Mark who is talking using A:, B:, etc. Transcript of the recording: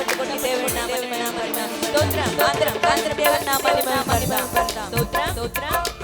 A: పెట్టుకొని దేవుని నామని స్తోత్రం ఆంధ్రం ఆంధ్ర దేవుని నామని స్తోత్రం స్తోత్రం.